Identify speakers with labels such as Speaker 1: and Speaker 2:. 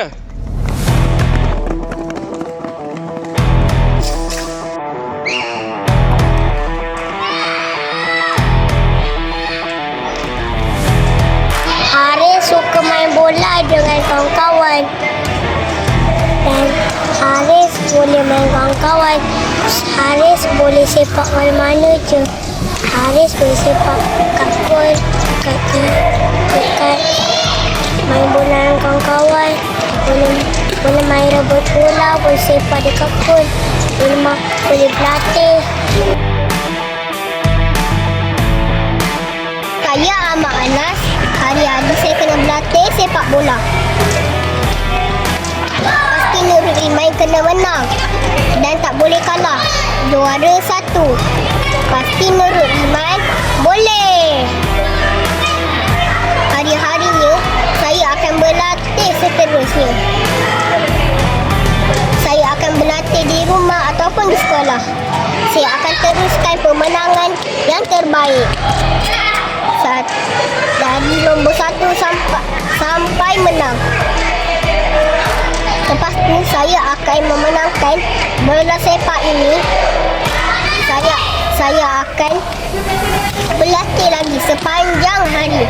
Speaker 1: Haris suka main bola dengan kawan-kawan. Dan Haris boleh main kawan-kawan. Haris boleh sepak mana-mana je. Haris boleh sepak kat Boleh main rebut bola, boleh sepak dekat gol. Boleh, ma- boleh berlatih. Saya Ahmad Anas. Hari-hari saya kena berlatih sepak bola. Pasti Nurul Iman kena menang. Dan tak boleh kalah. Juara satu. Pasti Nurul Iman boleh. Hari-harinya saya akan berlatih seterusnya. Ataupun di sekolah. Saya akan teruskan pemenangan yang terbaik saat dari nombor satu sampai sampai menang. Lepas tu saya akan memenangkan bola sepak ini. Saya saya akan berlatih lagi sepanjang hari.